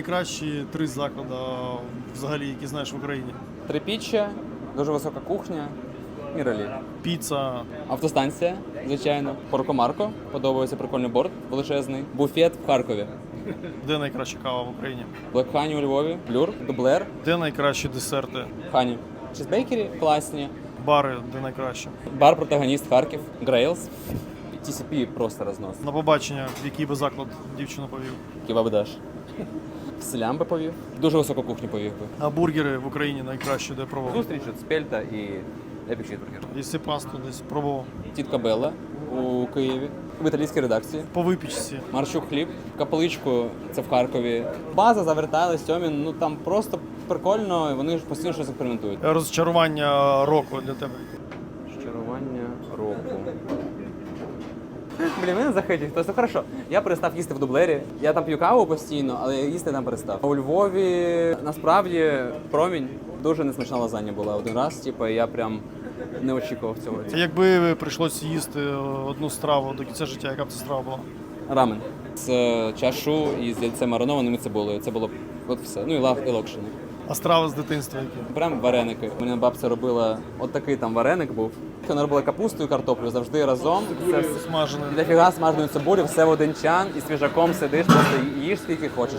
Найкращі три заклади взагалі, які знаєш в Україні. Трипіччя, дуже висока кухня, Міралі. Піца, Автостанція, звичайно. Поркомарко, подобається прикольний борт величезний. Буфет в Харкові. де найкраща кава в Україні, Honey у Львові, Блюр, Дублер, де найкращі десерти, Хані. Чизбейкері класні. бари, де найкраще. Бар протагоніст Харків, Грейлс. TCP просто рознос. На побачення, в який би заклад дівчину повів. Кебаб-даш. В Селям би повів. Дуже високу кухню повів би. А бургери в Україні найкращі, де пробував. Зустріч от Спельта і Епік Чізбургер. Якщо пасту десь пробував. Тітка Белла у Києві. В італійській редакції. По випічці. Марчук хліб, капеличку, це в Харкові. База завертали Сьомін, ну там просто прикольно, і вони ж постійно щось експериментують. Розчарування року для тебе. Щарування року. Блін, мене захитить. Тобто, хорошо, я перестав їсти в дублері. Я там п'ю каву постійно, але їсти там перестав. У Львові насправді промінь дуже несмачна лазанья була один раз. Типу, я прям не очікував цього. Якби прийшлося їсти одну страву до кінця життя, яка б це страва була? Рамен з е, чашу і з яйцем маринованим і цибулею. Це було от все. Ну і лав і локшини. А страви з дитинства які? Прям вареники. У мене бабця робила от такий там вареник був. Вона робили капусту і картоплю завжди разом. Це Смажене. дофіга смаженої цибулі, все в один чан і свіжаком сидиш, просто їж скільки хочеш.